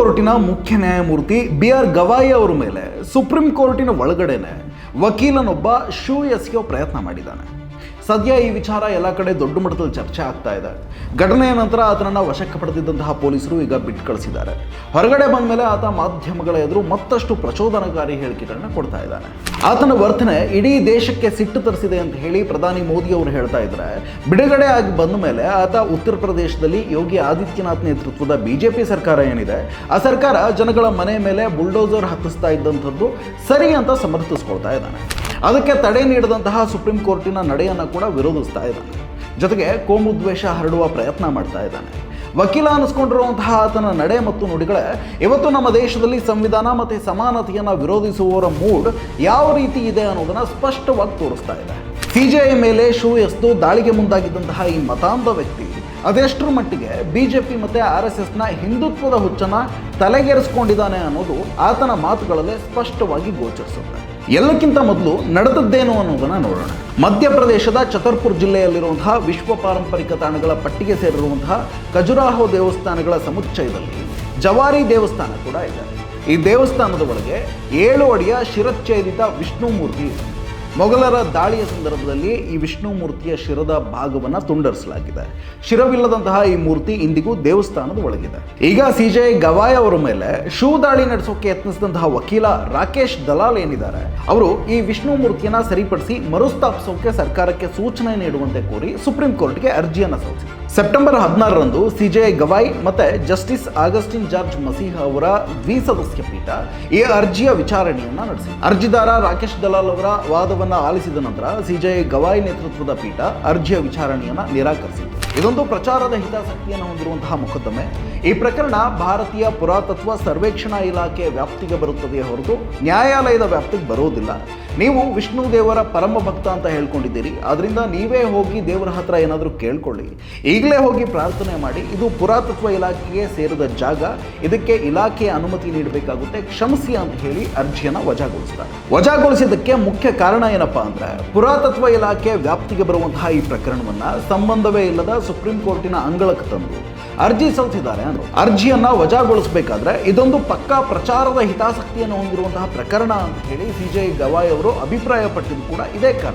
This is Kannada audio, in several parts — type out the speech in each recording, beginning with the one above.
ಕೋರ್ಟಿನ ಮುಖ್ಯ ನ್ಯಾಯಮೂರ್ತಿ ಬಿ ಆರ್ ಗವಾಯಿ ಅವರ ಮೇಲೆ ಸುಪ್ರೀಂ ಕೋರ್ಟಿನ ಒಳಗಡೆನೆ ವಕೀಲನೊಬ್ಬ ಶೂ ಎಸೆಯೋ ಪ್ರಯತ್ನ ಮಾಡಿದ್ದಾನೆ. ಸದ್ಯ ಈ ವಿಚಾರ ಎಲ್ಲ ಕಡೆ ದೊಡ್ಡ ಮಟ್ಟದಲ್ಲಿ ಚರ್ಚೆ ಆಗ್ತಾ ಇದೆ. ಘಟನೆಯ ನಂತರ ಆತನನ್ನು ವಶಕ್ಕೆ ಪಡೆದಿದ್ದಂತಹ ಪೊಲೀಸರು ಈಗ ಬಿಟ್ಟು ಕಳಿಸಿದ್ದಾರೆ. ಹೊರಗಡೆ ಬಂದ ಮೇಲೆ ಆತ ಮಾಧ್ಯಮಗಳ ಎದುರು ಮತ್ತಷ್ಟು ಪ್ರಚೋದನಕಾರಿ ಹೇಳಿಕೆಗಳನ್ನ ಕೊಡ್ತಾ ಇದ್ದಾನೆ. ಆತನ ವರ್ತನೆ ಇಡೀ ದೇಶಕ್ಕೆ ಸಿಟ್ಟು ತರಿಸಿದೆ ಅಂತ ಹೇಳಿ ಪ್ರಧಾನಿ ಮೋದಿ ಅವರು ಹೇಳ್ತಾ ಇದ್ದಾರೆ ಬಿಡುಗಡೆ ಆಗಿ ಬಂದ ಮೇಲೆ ಆತ ಉತ್ತರ ಪ್ರದೇಶದಲ್ಲಿ ಯೋಗಿ ಆದಿತ್ಯನಾಥ್ ನೇತೃತ್ವದ ಬಿಜೆಪಿ ಸರ್ಕಾರ ಏನಿದೆ, ಆ ಸರ್ಕಾರ ಜನಗಳ ಮನೆ ಮೇಲೆ ಬುಲ್ಡೋಸರ್ ಹತ್ತಿಸ್ತಾ ಇದ್ದಂಥದ್ದು ಸರಿ ಅಂತ ಸಮರ್ಥಿಸ್ಕೊಳ್ತಾ ಇದ್ದಾನೆ. ಅದಕ್ಕೆ ತಡೆ ನೀಡಿದಂತಹ ಸುಪ್ರೀಂ ಕೋರ್ಟಿನ ನಡೆಯನ್ನು ಕೂಡ ವಿರೋಧಿಸ್ತಾ ಇದ್ದಾನೆ. ಜೊತೆಗೆ ಕೋಮುದ್ವೇಷ ಹರಡುವ ಪ್ರಯತ್ನ ಮಾಡ್ತಾ ಇದ್ದಾನೆ. ವಕೀಲ ಅನಿಸ್ಕೊಂಡಿರುವಂತಹ ಆತನ ನಡೆ ಮತ್ತು ನುಡಿಗಳೇ, ಇವತ್ತು ನಮ್ಮ ದೇಶದಲ್ಲಿ ಸಂವಿಧಾನ ಮತ್ತು ಸಮಾನತೆಯನ್ನು ವಿರೋಧಿಸುವವರ ಮೂಡ್ ಯಾವ ರೀತಿ ಇದೆ ಅನ್ನೋದನ್ನು ಸ್ಪಷ್ಟವಾಗಿ ತೋರಿಸ್ತಾ ಇದೆ. ಐ ಮೇಲೆ ಶೂ ಎಸ್ದು ದಾಳಿಗೆ ಮುಂದಾಗಿದ್ದಂತಹ ಈ ಮತಾಂಧ ವ್ಯಕ್ತಿ, ಅದೆಷ್ಟರ ಮಟ್ಟಿಗೆ ಬಿ ಜೆ ಪಿ ಮತ್ತು ಆರ್ ಎಸ್ ಎಸ್ನ ಹಿಂದುತ್ವದ ಹುಚ್ಚನ್ನು ತಲೆಗೆರೆಸ್ಕೊಂಡಿದ್ದಾನೆ ಅನ್ನೋದು ಆತನ ಮಾತುಗಳಲ್ಲೇ ಸ್ಪಷ್ಟವಾಗಿ ಗೋಚರಿಸುತ್ತೆ. ಎಲ್ಲಕ್ಕಿಂತ ಮೊದಲು ನಡೆದದ್ದೇನು ಅನ್ನೋದನ್ನು ನೋಡೋಣ. ಮಧ್ಯಪ್ರದೇಶದ ಛತರ್ಪುರ್ ಜಿಲ್ಲೆಯಲ್ಲಿರುವಂತಹ ವಿಶ್ವ ಪಾರಂಪರಿಕ ತಾಣಗಳ ಪಟ್ಟಿಗೆ ಸೇರಿರುವಂತಹ ಖಜುರಾಹೋ ದೇವಸ್ಥಾನಗಳ ಸಮುಚ್ಚಯದಲ್ಲಿ ಜವಾರಿ ದೇವಸ್ಥಾನ ಕೂಡ ಇದೆ. ಈ ದೇವಸ್ಥಾನದ ಒಳಗೆ ಏಳು ಅಡಿಯ ಶಿರಚ್ಛೇದಿತ ವಿಷ್ಣು ಮೂರ್ತಿ ಇದೆ. ಮೊಘಲರ ದಾಳಿಯ ಸಂದರ್ಭದಲ್ಲಿ ಈ ವಿಷ್ಣು ಮೂರ್ತಿಯ ಶಿರದ ಭಾಗವನ್ನು ತುಂಡರಿಸಲಾಗಿದೆ. ಶಿರವಿಲ್ಲದಂತಹ ಈ ಮೂರ್ತಿ ಇಂದಿಗೂ ದೇವಸ್ಥಾನದ ಒಳಗಿದೆ. ಈಗ ಸಿಜೆ ಗವಾಯ್ ಅವರ ಮೇಲೆ ಶೂ ದಾಳಿ ನಡೆಸೋಕೆ ಯತ್ನಿಸಿದಂತಹ ವಕೀಲ ರಾಕೇಶ್ ದಲಾಲ್ ಏನಿದ್ದಾರೆ, ಅವರು ಈ ವಿಷ್ಣು ಮೂರ್ತಿಯನ್ನ ಸರಿಪಡಿಸಿ ಮರುಸ್ಥಾಪಿಸೋಕೆ ಸರ್ಕಾರಕ್ಕೆ ಸೂಚನೆ ನೀಡುವಂತೆ ಕೋರಿ ಸುಪ್ರೀಂ ಕೋರ್ಟ್ಗೆ ಅರ್ಜಿಯನ್ನು ಸಲ್ಲಿಸಿದರು. ಸೆಪ್ಟೆಂಬರ್ ಹದಿನಾರರಂದು ಸಿಜೆಐ ಗವಾಯ್ ಮತ್ತು ಜಸ್ಟಿಸ್ ಆಗಸ್ಟಿನ್ ಜಾರ್ಜ್ ಮಸೀಹ ಅವರ ದ್ವಿಸದಸ್ಯ ಪೀಠ ಈ ಅರ್ಜಿಯ ವಿಚಾರಣೆಯನ್ನು ನಡೆಸಿದೆ. ಅರ್ಜಿದಾರ ರಾಕೇಶ್ ದಲಾಲ್ ಅವರ ವಾದವನ್ನು ಆಲಿಸಿದ ನಂತರ ಸಿಜೆಐ ಗವಾಯ್ ನೇತೃತ್ವದ ಪೀಠ ಅರ್ಜಿಯ ವಿಚಾರಣೆಯನ್ನು ನಿರಾಕರಿಸಿತು ಇದೊಂದು ಪ್ರಚಾರದ ಹಿತಾಸಕ್ತಿಯನ್ನು ಹೊಂದಿರುವಂತಹ ಮೊಕದ್ದಮೆ. ಈ ಪ್ರಕರಣ ಭಾರತೀಯ ಪುರಾತತ್ವ ಸರ್ವೇಕ್ಷಣಾ ಇಲಾಖೆ ವ್ಯಾಪ್ತಿಗೆ ಬರುತ್ತದೆಯೇ ಹೊರತು ನ್ಯಾಯಾಲಯದ ವ್ಯಾಪ್ತಿಗೆ ಬರೋದಿಲ್ಲ ನೀವು ವಿಷ್ಣು ದೇವರ ಪರಮ ಭಕ್ತ ಅಂತ ಹೇಳ್ಕೊಂಡಿದ್ದೀರಿ. ಅದರಿಂದ ನೀವೇ ಹೋಗಿ ದೇವರ ಹತ್ರ ಏನಾದರೂ ಕೇಳ್ಕೊಳ್ಳಿ. ಈಗಲೇ ಹೋಗಿ ಪ್ರಾರ್ಥನೆ ಮಾಡಿ, ಇದು ಪುರಾತತ್ವ ಇಲಾಖೆಗೆ ಸೇರಿದ ಜಾಗ. ಇದಕ್ಕೆ ಇಲಾಖೆ ಅನುಮತಿ ನೀಡಬೇಕಾಗುತ್ತೆ. ಕ್ಷಮಿಸಿ ಅಂತ ಹೇಳಿ ಅರ್ಜಿಯನ್ನು ವಜಾಗೊಳಿಸ್ತಾರೆ. ವಜಾಗೊಳಿಸಿದ್ದಕ್ಕೆ ಮುಖ್ಯ ಕಾರಣ ಏನಪ್ಪಾ ಅಂದ್ರೆ, ಪುರಾತತ್ವ ಇಲಾಖೆ ವ್ಯಾಪ್ತಿಗೆ ಬರುವಂತಹ ಈ ಪ್ರಕರಣವನ್ನ ಸಂಬಂಧವೇ ಇಲ್ಲದ ಸುಪ್ರೀಂ ಕೋರ್ಟಿನ ಅಂಗಳಕ್ಕೆ ತಂದು ಅರ್ಜಿ ಸಲ್ಲಿಸಿದ್ದಾರೆ ಅಂದರು. ಅರ್ಜಿಯನ್ನ ವಜಾಗೊಳಿಸಬೇಕಾದ್ರೆ ಇದೊಂದು ಪಕ್ಕಾ ಪ್ರಚಾರದ ಹಿತಾಸಕ್ತಿಯನ್ನು ಹೊಂದಿರುವಂತಹ ಪ್ರಕರಣ ಅಂತ ಹೇಳಿ ಸಿಜೆ ಗವಾಯ್ ಅವರು ಅಭಿಪ್ರಾಯಪಟ್ಟಿದ್ದು ಕೂಡ ಇದೇ ಕಾರಣ.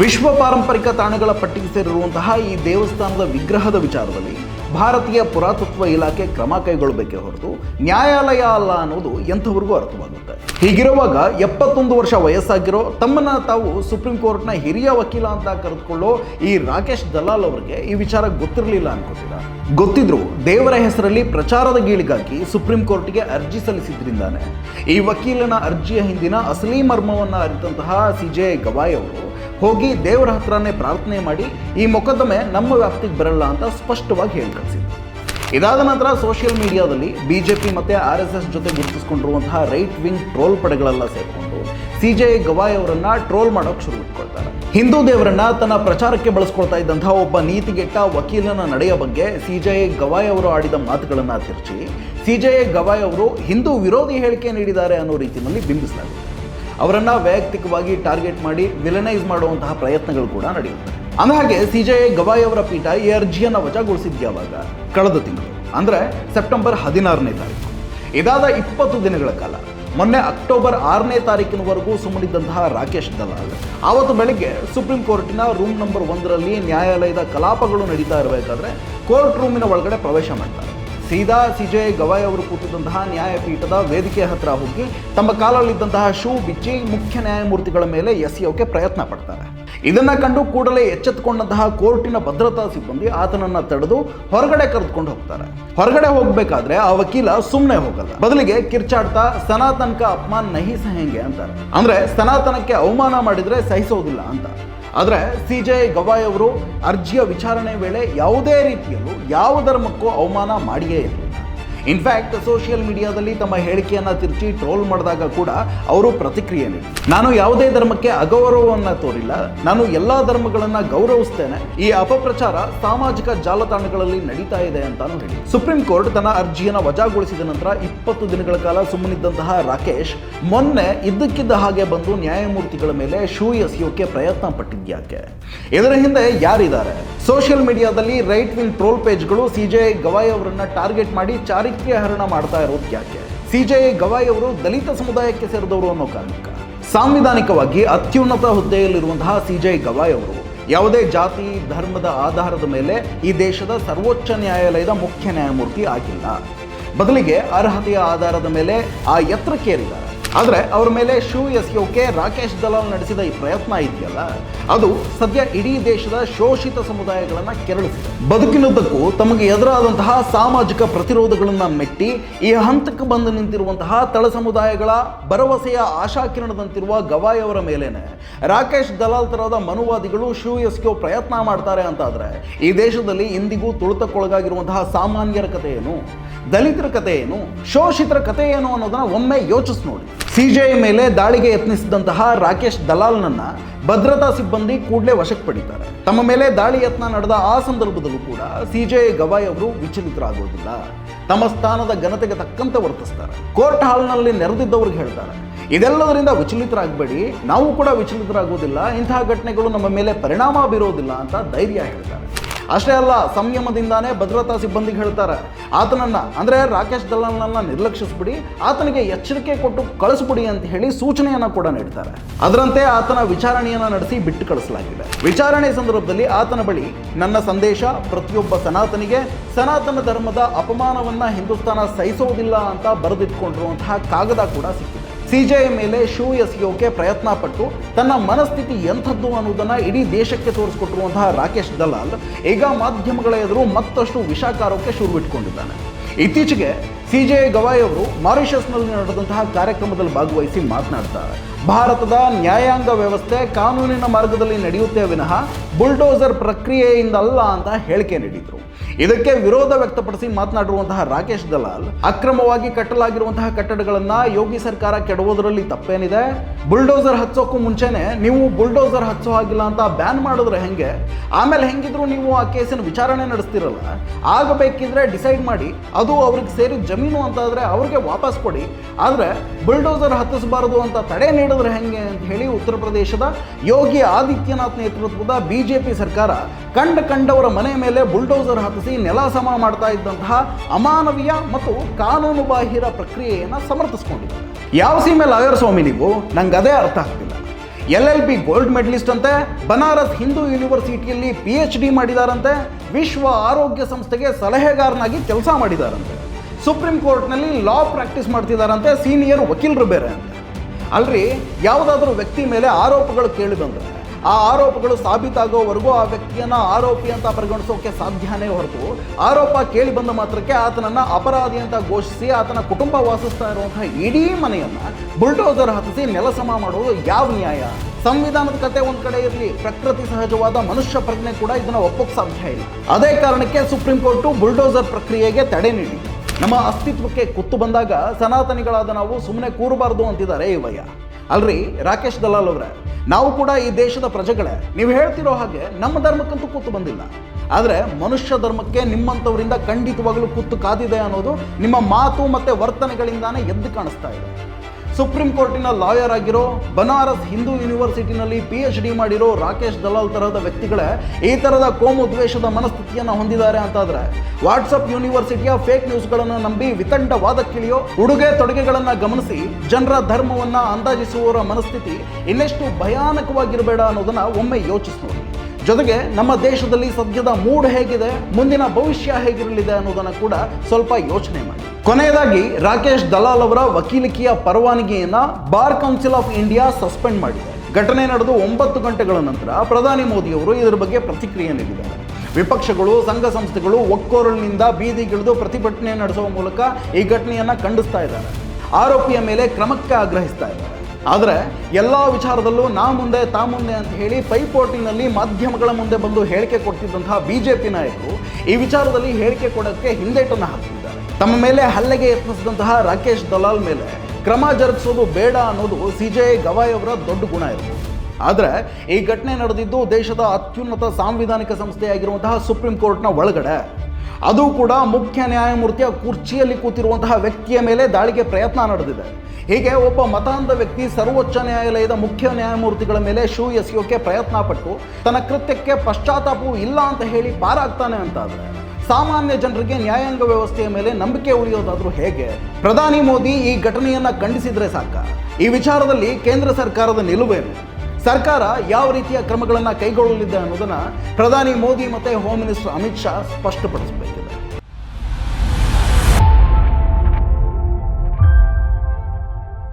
ವಿಶ್ವ ಪಾರಂಪರಿಕ ತಾಣಗಳ ಪಟ್ಟಿಗೆ ಸೇರಿರುವಂತಹ ಈ ದೇವಸ್ಥಾನದ ವಿಗ್ರಹದ ವಿಚಾರದಲ್ಲಿ ಭಾರತೀಯ ಪುರಾತತ್ವ ಇಲಾಖೆ ಕ್ರಮ ಕೈಗೊಳ್ಳಬೇಕೇ ಹೊರತು ನ್ಯಾಯಾಲಯ ಅಲ್ಲ ಅನ್ನೋದು ಎಂಥವರೆಗೂ ಅರ್ಥವಾಗುತ್ತೆ. ಹೀಗಿರುವಾಗ ಎಪ್ಪತ್ತೊಂದು ವರ್ಷ ವಯಸ್ಸಾಗಿರೋ ತಮ್ಮನ್ನ ತಾವು ಸುಪ್ರೀಂ ಕೋರ್ಟ್ನ ಹಿರಿಯ ವಕೀಲ ಅಂತ ಕರೆದುಕೊಳ್ಳೋ ಈ ರಾಕೇಶ್ ದಲಾಲ್ ಅವರಿಗೆ ಈ ವಿಚಾರ ಗೊತ್ತಿರಲಿಲ್ಲ ಅನ್ಕೋತೀರ? ಗೊತ್ತಿದ್ರು ದೇವರ ಹೆಸರಲ್ಲಿ ಪ್ರಚಾರದ ಗೀಳಿಗಾಗಿ ಸುಪ್ರೀಂ ಕೋರ್ಟ್ಗೆ ಅರ್ಜಿ ಸಲ್ಲಿಸಿದ್ರಿಂದಾನೆ. ಈ ವಕೀಲನ ಅರ್ಜಿಯ ಹಿಂದಿನ ಅಸಲಿ ಮರ್ಮವನ್ನ ಅರಿತಂತಹ ಸಿಜೆ ಗವಾಯ್ ಅವರು ಹೋಗಿ ದೇವರ ಹತ್ರನೇ ಪ್ರಾರ್ಥನೆ ಮಾಡಿ ಈ ಮೊಕದ್ದಮೆ ನಮ್ಮ ವ್ಯಾಪ್ತಿಗೆ ಬರಲ್ಲ ಅಂತ ಸ್ಪಷ್ಟವಾಗಿ ಹೇಳಿ ಕಳಿಸಿದ್ರು ಇದಾದ ನಂತರ ಸೋಷಿಯಲ್ ಮೀಡಿಯಾದಲ್ಲಿ ಬಿ ಜೆ ಪಿ ಮತ್ತು ಆರ್ ಎಸ್ ಎಸ್ ಜೊತೆ ಗುರುತಿಸಿಕೊಂಡಿರುವಂತಹ ರೈಟ್ ವಿಂಗ್ ಟ್ರೋಲ್ ಪಡೆಗಳೆಲ್ಲ ಸೇರಿಕೊಂಡು ಸಿ ಸಿಜೆ ಗವಾಯ್ ಅವರನ್ನು ಟ್ರೋಲ್ ಮಾಡೋಕೆ ಶುರು ಇಟ್ಕೊಳ್ತಾರೆ ಹಿಂದೂ ದೇವರನ್ನ ತನ್ನ ಪ್ರಚಾರಕ್ಕೆ ಬಳಸ್ಕೊಳ್ತಾ ಇದ್ದಂತಹ ಒಬ್ಬ ನೀತಿಗೆಟ್ಟ ವಕೀಲನ ನಡೆಯ ಬಗ್ಗೆ ಸಿ ಸಿಜೆ ಗವಾಯ್ ಅವರು ಆಡಿದ ಮಾತುಗಳನ್ನು ತಿರುಚಿ ಸಿಜೆ ಗವಾಯ್ ಅವರು ಹಿಂದೂ ವಿರೋಧಿ ಹೇಳಿಕೆ ನೀಡಿದ್ದಾರೆ ಅನ್ನೋ ರೀತಿಯಲ್ಲಿ ಬಿಂಬಿಸಲಾಗುತ್ತೆ ಅವರನ್ನ ವೈಯಕ್ತಿಕವಾಗಿ ಟಾರ್ಗೆಟ್ ಮಾಡಿ ವಿಲನೈಸ್ ಮಾಡುವಂತಹ ಪ್ರಯತ್ನಗಳು ಕೂಡ ನಡೆಯುತ್ತೆ. ಅಂದಹಾಗೆ ಸಿಜೆ ಗವಾಯ್ ಅವರ ಪೀಠ ಈ ಅರ್ಜಿಯನ್ನು ವಜಾಗೊಳಿಸಿದ್ದು ಯಾವಾಗ ಕಳೆದ ತಿಂಗಳು. ಅಂದರೆ, ಸೆಪ್ಟೆಂಬರ್ ಹದಿನಾರನೇ ತಾರೀಕು. ಇದಾದ ಇಪ್ಪತ್ತು ದಿನಗಳ ಕಾಲ, ಮೊನ್ನೆ ಅಕ್ಟೋಬರ್ ಆರನೇ ತಾರೀಕಿನವರೆಗೂ ಸುಮ್ಮನಿದ್ದಂತಹ ರಾಕೇಶ್ ದಲಾಲ್, ಆವತ್ತು ಬೆಳಿಗ್ಗೆ ಸುಪ್ರೀಂ ಕೋರ್ಟಿನ ರೂಮ್ ನಂಬರ್ ಒಂದರಲ್ಲಿ ನ್ಯಾಯಾಲಯದ ಕಲಾಪಗಳು ನಡೀತಾ ಇರಬೇಕಾದ್ರೆ ಕೋರ್ಟ್ ರೂಮಿನ ಒಳಗಡೆ ಪ್ರವೇಶ ಮಾಡ್ತಾರೆ. ಸೀದಾ ಸಿ ಜೆ ಗವಾಯ್ ಅವರು ಕೂತಿದ್ದಂತಹ ನ್ಯಾಯಪೀಠದ ವೇದಿಕೆ ಹತ್ರ ಹೋಗಿ ತಮ್ಮ ಕಾಲಲ್ಲಿದ್ದಂತಹ ಶೂ ಬಿಚ್ಚಿ ಮುಖ್ಯ ನ್ಯಾಯಮೂರ್ತಿಗಳ ಮೇಲೆ ಎಸೆಯೋಕೆ ಪ್ರಯತ್ನ ಪಡ್ತಾರೆ. ಇದನ್ನ ಕಂಡು ಕೂಡಲೇ ಎಚ್ಚೆತ್ತುಕೊಂಡಂತಹ ಕೋರ್ಟಿನ ಭದ್ರತಾ ಸಿಬ್ಬಂದಿ ಆತನನ್ನ ತಡೆದು ಹೊರಗಡೆ ಕರೆದುಕೊಂಡು ಹೋಗ್ತಾರೆ. ಹೊರಗಡೆ ಹೋಗ್ಬೇಕಾದ್ರೆ ಆ ವಕೀಲ ಸುಮ್ಮನೆ ಹೋಗಲ್ಲ. ಬದಲಿಗೆ ಕಿರ್ಚಾಡ್ತಾ ಸನಾತನಕ ಅಪಮಾನ ನಹಿ ಹೆಂಗೆ ಅಂತಾರೆ. ಅಂದ್ರೆ ಸನಾತನಕ್ಕೆ ಅವಮಾನ ಮಾಡಿದ್ರೆ ಸಹಿಸೋದಿಲ್ಲ ಅಂತ. ಆದರೆ ಸಿ ಜೆ ಗವಾಯ್ ಅವರು ಅರ್ಜಿಯ ವಿಚಾರಣೆ ವೇಳೆ ಯಾವುದೇ ರೀತಿಯಲ್ಲೂ ಯಾವ ಧರ್ಮಕ್ಕೂ ಅವಮಾನ ಮಾಡಿಯೇ ಇರಲಿಲ್ಲ ಇನ್ಫ್ಯಾಕ್ಟ್ ಸೋಷಿಯಲ್ ಮೀಡಿಯಾದಲ್ಲಿ ತಮ್ಮ ಹೇಳಿಕೆಯನ್ನು ತಿರುಚಿ ಟ್ರೋಲ್ ಮಾಡಿದಾಗ ಕೂಡ ಅವರು ಪ್ರತಿಕ್ರಿಯೆ ನಾನು ಯಾವುದೇ ಧರ್ಮಕ್ಕೆ ಅಗೌರವವನ್ನು ತೋರಿಲ್ಲ. ನಾನು ಎಲ್ಲ ಧರ್ಮಗಳನ್ನು ಗೌರವಿಸ್ತೇನೆ. ಈ ಅಪಪ್ರಚಾರ ಸಾಮಾಜಿಕ ಜಾಲತಾಣಗಳಲ್ಲಿ ನಡೀತಾ ಇದೆ ಅಂತ ಹೇಳಿ. ಸುಪ್ರೀಂ ಕೋರ್ಟ್ ತನ್ನ ಅರ್ಜಿಯನ್ನು ವಜಾಗೊಳಿಸಿದ ನಂತರ ಇಪ್ಪತ್ತು ದಿನಗಳ ಕಾಲ ಸುಮ್ಮನಿದ್ದಂತಹ ರಾಕೇಶ್ ಮೊನ್ನೆ ಇದ್ದಕ್ಕಿದ್ದ ಹಾಗೆ ಬಂದು ನ್ಯಾಯಮೂರ್ತಿಗಳ ಮೇಲೆ ಶೂ ಎಸೆಯೋಕೆ ಪ್ರಯತ್ನ ಪಟ್ಟಿದ್ಯಾಕೆ ಇದರ ಹಿಂದೆ ಯಾರಿದ್ದಾರೆ? ಸೋಷಿಯಲ್ ಮೀಡಿಯಾದಲ್ಲಿ ರೈಟ್ ವಿಂಗ್ ಟ್ರೋಲ್ ಪೇಜ್ಗಳು ಸಿಜೆ ಗವಾಯ್ ಅವರನ್ನ ಟಾರ್ಗೆಟ್ ಮಾಡಿ ಚಾರಿ ಚಾರಿತ್ರ್ಯ ಹರಣ ಮಾಡ್ತಾ ಇರೋದು ಯಾಕೆ? ಸಿಜೆ ಗವಾಯ್ ಅವರು ದಲಿತ ಸಮುದಾಯಕ್ಕೆ ಸೇರಿದವರು ಅನ್ನೋ ಕಾರಣಕ್ಕೆ? ಸಾಂವಿಧಾನಿಕವಾಗಿ ಅತ್ಯುನ್ನತ ಹುದ್ದೆಯಲ್ಲಿರುವಂತಹ ಸಿಜೆ ಗವಾಯ್ ಅವರು ಯಾವುದೇ ಜಾತಿ, ಧರ್ಮದ ಆಧಾರದ ಮೇಲೆ ಈ ದೇಶದ ಸರ್ವೋಚ್ಚ ನ್ಯಾಯಾಲಯದ ಮುಖ್ಯ ನ್ಯಾಯಮೂರ್ತಿ ಆಗಿಲ್ಲ. ಬದಲಿಗೆ ಅರ್ಹತೆಯ ಆಧಾರದ ಮೇಲೆ ಆ ಎತ್ತರಕ್ಕೇರಿದ್ದಾರೆ ಆದರೆ ಅವರ ಮೇಲೆ ಶೂ ಎಸೆಯೋಕೆ ರಾಕೇಶ್ ದಲಾಲ್ ನಡೆಸಿದ ಈ ಪ್ರಯತ್ನ ಇದೆಯಲ್ಲ? ಅದು ಸದ್ಯ ಇಡೀ ದೇಶದ ಶೋಷಿತ ಸಮುದಾಯಗಳನ್ನು ಕೆರಳಿಸಿದೆ ಬದುಕಿನುದ್ದಕ್ಕೂ ತಮಗೆ ಎದುರಾದಂತಹ ಸಾಮಾಜಿಕ ಪ್ರತಿರೋಧಗಳನ್ನು ಮೆಟ್ಟಿ, ಈ ಹಂತಕ್ಕೆ ಬಂದು ನಿಂತಿರುವಂತಹ ತಳ ಸಮುದಾಯಗಳ ಭರವಸೆಯ ಆಶಾಕಿರಣದಂತಿರುವ ಗವಾಯಿ ಅವರ ಮೇಲೇನೆ ರಾಕೇಶ್ ದಲಾಲ್ ತರಹದ ಮನುವಾದಿಗಳು ಶೂ ಎಸೆಯೋ ಪ್ರಯತ್ನ ಮಾಡ್ತಾರೆ ಅಂತಾದರೆ ಈ ದೇಶದಲ್ಲಿ ಇಂದಿಗೂ ತುಳಿತಕ್ಕೊಳಗಾಗಿರುವಂತಹ ಸಾಮಾನ್ಯರ ಕಥೆ ಏನು? ದಲಿತರ ಕಥೆ ಏನು? ಶೋಷಿತರ ಕಥೆ ಏನು ಅನ್ನೋದನ್ನ ಒಮ್ಮೆ ಯೋಚಿಸಿ ನೋಡಿ. ಸಿಜೆಐ ಮೇಲೆ ದಾಳಿಗೆ ಯತ್ನಿಸಿದಂತಹ ರಾಕೇಶ್ ದಲಾಲ್ನನ್ನ ಭದ್ರತಾ ಸಿಬ್ಬಂದಿ ಕೂಡಲೇ ವಶಕ್ಕೆ ಪಡಿತಾರೆ. ತಮ್ಮ ಮೇಲೆ ದಾಳಿ ಯತ್ನ ನಡೆದ ಆ ಸಂದರ್ಭದಲ್ಲೂ ಕೂಡ ಸಿಜೆಐ ಗವಾಯಿ ಅವರು ವಿಚಲಿತರಾಗೋದಿಲ್ಲ. ತಮ್ಮ ಸ್ಥಾನದ ಘನತೆಗೆ ತಕ್ಕಂತೆ ವರ್ತಿಸ್ತಾರೆ. ಕೋರ್ಟ್ ಹಾಲ್ನಲ್ಲಿ ನೆರೆದಿದ್ದವ್ರಿಗೆ ಹೇಳ್ತಾರೆ, ಇದೆಲ್ಲದರಿಂದ ವಿಚಲಿತರಾಗಬೇಡಿ. ನಾವು ಕೂಡ ವಿಚಲಿತರಾಗೋದಿಲ್ಲ. ಇಂತಹ ಘಟನೆಗಳು ನಮ್ಮ ಮೇಲೆ ಪರಿಣಾಮ ಬೀರೋದಿಲ್ಲ ಅಂತ ಧೈರ್ಯ ಹೇಳ್ತಾರೆ. ಅಷ್ಟೇ ಅಲ್ಲ, ಸಂಯಮದಿಂದಾನೇ ಭದ್ರತಾ ಸಿಬ್ಬಂದಿಗೆ ಹೇಳ್ತಾರೆ. ಆತನನ್ನ, ಅಂದ್ರೆ ರಾಕೇಶ್ ದಲ್ಲಾಲ್ನನ್ನು ನಿರ್ಲಕ್ಷಿಸ್ಬಿಡಿ, ಆತನಿಗೆ ಎಚ್ಚರಿಕೆ ಕೊಟ್ಟು ಕಳಿಸ್ಬಿಡಿ ಅಂತ ಹೇಳಿ ಸೂಚನೆಯನ್ನ ಕೂಡ ನೀಡ್ತಾರೆ. ಅದರಂತೆ ಆತನ ವಿಚಾರಣೆಯನ್ನ ನಡೆಸಿ ಬಿಟ್ಟು ಕಳಿಸಲಾಗಿದೆ. ವಿಚಾರಣೆ ಸಂದರ್ಭದಲ್ಲಿ ಆತನ ಬಳಿ ನನ್ನ ಸಂದೇಶ, ಪ್ರತಿಯೊಬ್ಬ ಸನಾತನಿಗೆ ಸನಾತನ ಧರ್ಮದ ಅಪಮಾನವನ್ನ ಹಿಂದೂಸ್ತಾನ ಸಹಿಸೋದಿಲ್ಲ ಅಂತ ಬರೆದಿಟ್ಕೊಂಡಿರುವಂತಹ ಕಾಗದ ಕೂಡ ಸಿಕ್ಕಿದೆ. ಸಿಜೆಐ ಮೇಲೆ ಶೂ ಎಸೆಯೋಕೆ ಪ್ರಯತ್ನ ಪಟ್ಟು ತನ್ನ ಮನಸ್ಥಿತಿ ಎಂಥದ್ದು ಅನ್ನೋದನ್ನು ಇಡೀ ದೇಶಕ್ಕೆ ತೋರಿಸ್ಕೊಟ್ಟಿರುವಂತಹ ರಾಕೇಶ್ ದಲಾಲ್ ಈಗ ಮಾಧ್ಯಮಗಳ ಎದುರು ಮತ್ತಷ್ಟು ವಿಷಾಕಾರಕ್ಕೆ ಶುರುವಿಟ್ಕೊಂಡಿದ್ದಾನೆ. ಇತ್ತೀಚೆಗೆ ಸಿಜೆಐ ಗವಾಯಿ ಅವರು ಮಾರಿಷಸ್ನಲ್ಲಿ ನಡೆದಂತಹ ಕಾರ್ಯಕ್ರಮದಲ್ಲಿ ಭಾಗವಹಿಸಿ ಮಾತನಾಡ್ತಾರೆ. ಭಾರತದ ನ್ಯಾಯಾಂಗ ವ್ಯವಸ್ಥೆ ಕಾನೂನಿನ ಮಾರ್ಗದಲ್ಲಿ ನಡೆಯುತ್ತೆ ವಿನಃ ಬುಲ್ಡೋಸರ್ ಪ್ರಕ್ರಿಯೆಯಿಂದ ಅಲ್ಲ ಅಂತ ಹೇಳಿಕೆ ನೀಡಿದ್ರು. ಇದಕ್ಕೆ ವಿರೋಧ ವ್ಯಕ್ತಪಡಿಸಿ ಮಾತನಾಡಿರುವಂತಹ ರಾಕೇಶ್ ದಲಾಲ್, ಅಕ್ರಮವಾಗಿ ಕಟ್ಟಲಾಗಿರುವಂತಹ ಕಟ್ಟಡಗಳನ್ನ ಯೋಗಿ ಸರ್ಕಾರ ಕೆಡುವುದರಲ್ಲಿ ತಪ್ಪೇನಿದೆ? ಬುಲ್ಡೋಸರ್ ಹಚ್ಚೋಕ್ಕೂ ಮುಂಚೆನೆ ನೀವು ಬುಲ್ಡೋಸರ್ ಹಚ್ಚೋ ಹಾಗಿಲ್ಲ ಅಂತ ಬ್ಯಾನ್ ಮಾಡಿದ್ರೆ ಹೆಂಗೆ? ಆಮೇಲೆ ಹೆಂಗಿದ್ರು ನೀವು ಆ ಕೇಸಿನ ವಿಚಾರಣೆ ನಡೆಸ್ತಿರಲ್ಲ? ಆಗಬೇಕಿದ್ರೆ ಡಿಸೈಡ್ ಮಾಡಿ, ಅದು ಅವ್ರಿಗೆ ಸೇರಿದ ಜಮೀನು ಅಂತ ಆದ್ರೆ ಅವ್ರಿಗೆ ವಾಪಸ್ ಕೊಡಿ. ಆದ್ರೆ ಬುಲ್ಡೋಸರ್ ಹತ್ತಿಸಬಾರದು ಅಂತ ತಡೆ ನೀಡಿದ್ರೆ ಹೆಂಗೆ ಅಂತ ಹೇಳಿ ಉತ್ತರ ಪ್ರದೇಶದ ಯೋಗಿ ಆದಿತ್ಯನಾಥ್ ನೇತೃತ್ವದ ಬಿಜೆಪಿ ಸರ್ಕಾರ ಕಂಡ ಕಂಡವರ ಮನೆ ಮೇಲೆ ಬುಲ್ಡೋಸರ್ ಹಾಕಿಸಿ ನೆಲ ಸಮ ಮಾಡ್ತಾ ಇದ್ದಂತಹ ಅಮಾನವೀಯ ಮತ್ತು ಕಾನೂನು ಬಾಹಿರ ಪ್ರಕ್ರಿಯೆಯನ್ನು ಸಮರ್ಥಿಸ್ಕೊಂಡಿದೆ. ಯಾವ ಸೀಮೆ ಲಾಯರ್ ಸ್ವಾಮಿ ನೀವು? ನಂಗೆ ಅದೇ ಅರ್ಥ ಆಗ್ತಿಲ್ಲ. L L B gold medalist ಅಂತೆ, ಬನಾರಸ್ ಹಿಂದೂ ಯೂನಿವರ್ಸಿಟಿಯಲ್ಲಿ ಪಿ ಎಚ್ ಡಿ ಮಾಡಿದಾರಂತೆ, ವಿಶ್ವ ಆರೋಗ್ಯ ಸಂಸ್ಥೆಗೆ ಸಲಹೆಗಾರನಾಗಿ ಕೆಲಸ ಮಾಡಿದಾರಂತೆ. ಸುಪ್ರೀಂ ಕೋರ್ಟ್ನಲ್ಲಿ ಲಾ ಪ್ರಾಕ್ಟೀಸ್ ಮಾಡ್ತಿದಾರಂತೆ, ಸೀನಿಯರ್ ವಕೀಲರು ಬೇರೆ ಅಂತೆ. ಅಲ್ರಿ, ಯಾವುದಾದ್ರೂ ವ್ಯಕ್ತಿ ಮೇಲೆ ಆರೋಪಗಳು ಕೇಳಿ ಬಂದರೆ ಆ ಆರೋಪಗಳು ಸಾಬೀತಾಗೋವರೆಗೂ ಆ ವ್ಯಕ್ತಿಯನ್ನ ಆರೋಪಿ ಅಂತ ಪರಿಗಣಿಸೋಕೆ ಸಾಧ್ಯನೇ ಹೊರತು ಆರೋಪ ಕೇಳಿ ಬಂದ ಮಾತ್ರಕ್ಕೆ ಆತನನ್ನ ಅಪರಾಧಿ ಅಂತ ಘೋಷಿಸಿ ಆತನ ಕುಟುಂಬ ವಾಸಿಸ್ತಾ ಇರುವಂತಹ ಇಡೀ ಮನೆಯನ್ನ ಬುಲ್ಡೋಸರ್ ಹತ್ತಿಸಿ ನೆಲಸಮ ಮಾಡೋದು ಯಾವ ನ್ಯಾಯ? ಸಂವಿಧಾನದ ಕತೆ ಒಂದು ಕಡೆ ಇರಲಿ, ಪ್ರಕೃತಿ ಸಹಜವಾದ ಮನುಷ್ಯ ಪ್ರಜ್ಞೆ ಕೂಡ ಇದನ್ನು ಒಪ್ಪಕ್ಕೆ ಸಾಧ್ಯ ಇಲ್ಲ. ಅದೇ ಕಾರಣಕ್ಕೆ ಸುಪ್ರೀಂ ಕೋರ್ಟು ಬುಲ್ಡೋಸರ್ ಪ್ರಕ್ರಿಯೆಗೆ ತಡೆ ನೀಡಿ. ನಮ್ಮ ಅಸ್ತಿತ್ವಕ್ಕೆ ಕುತ್ತು ಬಂದಾಗ ಸನಾತನಿಗಳಾದ ನಾವು ಸುಮ್ಮನೆ ಕೂರಬಾರ್ದು ಅಂತಿದ್ದಾರೆ ಇವಯ್ಯ ಅಲ್ರಿ ರಾಕೇಶ್ ದಲಾಲ್ ಅವರೇ ನಾವು ಕೂಡ ಈ ದೇಶದ ಪ್ರಜೆಗಳೇ, ನೀವು ಹೇಳ್ತಿರೋ ಹಾಗೆ ನಮ್ಮ ಧರ್ಮಕ್ಕಂತೂ ಕೂತು ಬಂದಿಲ್ಲ. ಆದರೆ ಮನುಷ್ಯ ಧರ್ಮಕ್ಕೆ ನಿಮ್ಮಂಥವರಿಂದ ಖಂಡಿತವಾಗಲೂ ಕೂತು ಕಾದಿದೆ ಅನ್ನೋದು ನಿಮ್ಮ ಮಾತು ಮತ್ತು ವರ್ತನೆಗಳಿಂದಾನೇ ಎದ್ದು ಕಾಣಿಸ್ತಾ ಇದೆ. ಸುಪ್ರೀಂ ಕೋರ್ಟಿನ ಲಾಯರ್ ಆಗಿರೋ ಬನಾರಸ್ ಹಿಂದೂ ಯೂನಿವರ್ಸಿಟಿನಲ್ಲಿ ಪಿ ಎಚ್ ಡಿ ಮಾಡಿರೋ ರಾಕೇಶ್ ದಲಾಲ್ ತರಹದ ವ್ಯಕ್ತಿಗಳೇ ಈ ಥರದ ಕೋಮು ದ್ವೇಷದ ಮನಸ್ಥಿತಿಯನ್ನು ಹೊಂದಿದ್ದಾರೆ ಅಂತಾದ್ರೆ ವಾಟ್ಸಪ್ ಯೂನಿವರ್ಸಿಟಿಯ ಫೇಕ್ ನ್ಯೂಸ್ಗಳನ್ನು ನಂಬಿ ವಿತಂಡವಾದಕ್ಕಿಳಿಯೋ ಉಡುಗೆ ತೊಡುಗೆಗಳನ್ನು ಗಮನಿಸಿ ಜನರ ಧರ್ಮವನ್ನು ಅಂದಾಜಿಸುವವರ ಮನಸ್ಥಿತಿ ಇನ್ನೆಷ್ಟು ಭಯಾನಕವಾಗಿರಬೇಡ ಅನ್ನೋದನ್ನ ಒಮ್ಮೆ ಯೋಚಿಸಿ ಜೊತೆಗೆ ನಮ್ಮ ದೇಶದಲ್ಲಿ ಸದ್ಯದ ಮೂಡ್ ಹೇಗಿದೆ, ಮುಂದಿನ ಭವಿಷ್ಯ ಹೇಗಿರಲಿದೆ ಅನ್ನೋದನ್ನು ಕೂಡ ಸ್ವಲ್ಪ ಯೋಚನೆ ಮಾಡಿ. ಕೊನೆಯದಾಗಿ ರಾಕೇಶ್ ದಲಾಲ್ ಅವರ ವಕೀಲಿಕೆಯ ಪರವಾನಗಿಯನ್ನ bar council of India suspend ಮಾಡಿದೆ. ಘಟನೆ ನಡೆದು ಒಂಬತ್ತು ಗಂಟೆಗಳ ನಂತರ ಪ್ರಧಾನಿ ಮೋದಿಯವರು ಇದರ ಬಗ್ಗೆ ಪ್ರತಿಕ್ರಿಯೆ ನೀಡಿದ್ದಾರೆ. ವಿಪಕ್ಷಗಳು, ಸಂಘ ಸಂಸ್ಥೆಗಳು ಒಕ್ಕೋರಲಿನಿಂದ ಬೀದಿಗಿಳಿದು ಪ್ರತಿಭಟನೆ ನಡೆಸುವ ಮೂಲಕ ಈ ಘಟನೆಯನ್ನ ಖಂಡಿಸ್ತಾ ಇದ್ದಾರೆ. ಆರೋಪಿಯ ಮೇಲೆ ಕ್ರಮಕ್ಕೆ ಆಗ್ರಹಿಸ್ತಾ ಇದ್ದಾರೆ. ಆದರೆ ಎಲ್ಲ ವಿಚಾರದಲ್ಲೂ ನಾ ಮುಂದೆ, ತಾ ಮುಂದೆ ಅಂತ ಹೇಳಿ ಪೈಪೋಟಿನಲ್ಲಿ ಮಾಧ್ಯಮಗಳ ಮುಂದೆ ಬಂದು ಹೇಳಿಕೆ ಕೊಡ್ತಿದ್ದಂತಹ ಬಿ ಜೆ ಪಿ ನಾಯಕರು ಈ ವಿಚಾರದಲ್ಲಿ ಹೇಳಿಕೆ ಕೊಡೋಕ್ಕೆ ಹಿಂದೇಟನ್ನು ಹಾಕ್ತಿದ್ದಾರೆ. ತಮ್ಮ ಮೇಲೆ ಹಲ್ಲೆಗೆ ಯತ್ನಿಸಿದಂತಹ ರಾಕೇಶ್ ದಲಾಲ್ ಮೇಲೆ ಕ್ರಮ ಜರುಗಿಸೋದು ಬೇಡ ಅನ್ನೋದು ಸಿಜೆಐ ಗವಾಯ್ ಅವರ ದೊಡ್ಡ ಗುಣ ಇರುತ್ತೆ ಆದರೆ ಈ ಘಟನೆ ನಡೆದಿದ್ದು ದೇಶದ ಅತ್ಯುನ್ನತ ಸಾಂವಿಧಾನಿಕ ಸಂಸ್ಥೆಯಾಗಿರುವಂತಹ ಸುಪ್ರೀಂ ಕೋರ್ಟ್ನ ಒಳಗಡೆ. ಅದು ಕೂಡ ಮುಖ್ಯ ನ್ಯಾಯಮೂರ್ತಿಯ ಕುರ್ಚಿಯಲ್ಲಿ ಕೂತಿರುವಂತಹ ವ್ಯಕ್ತಿಯ ಮೇಲೆ ದಾಳಿಗೆ ಪ್ರಯತ್ನ ನಡೆದಿದೆ. ಹೀಗೆ ಒಬ್ಬ ಮತಾಂಧ ವ್ಯಕ್ತಿ ಸರ್ವೋಚ್ಚ ನ್ಯಾಯಾಲಯದ ಮುಖ್ಯ ನ್ಯಾಯಮೂರ್ತಿಗಳ ಮೇಲೆ ಶೂ ಎಸೆಯೋಕೆ ಪ್ರಯತ್ನ ಪಟ್ಟು ತನ್ನ ಕೃತ್ಯಕ್ಕೆ ಪಶ್ಚಾತ್ತಾಪವೂ ಇಲ್ಲ ಅಂತ ಹೇಳಿ ಪಾರಾಗ್ತಾನೆ ಅಂತಾದರೆ, ಸಾಮಾನ್ಯ ಜನರಿಗೆ ನ್ಯಾಯಾಂಗ ವ್ಯವಸ್ಥೆಯ ಮೇಲೆ ನಂಬಿಕೆ ಉಳಿಯೋದಾದರೂ ಹೇಗೆ? ಪ್ರಧಾನಿ ಮೋದಿ ಈ ಘಟನೆಯನ್ನು ಖಂಡಿಸಿದರೆ ಸಾಕ. ಈ ವಿಚಾರದಲ್ಲಿ ಕೇಂದ್ರ ಸರ್ಕಾರದ ನಿಲುವೇನು? ಸರ್ಕಾರ ಯಾವ ರೀತಿಯ ಕ್ರಮಗಳನ್ನು ಕೈಗೊಳ್ಳಲಿದೆ ಅನ್ನೋದನ್ನು ಪ್ರಧಾನಿ ಮೋದಿ ಮತ್ತು ಹೋಮ್ ಮಿನಿಸ್ಟರ್ ಅಮಿತ್ ಶಾ ಸ್ಪಷ್ಟಪಡಿಸಬೇಕಿದೆ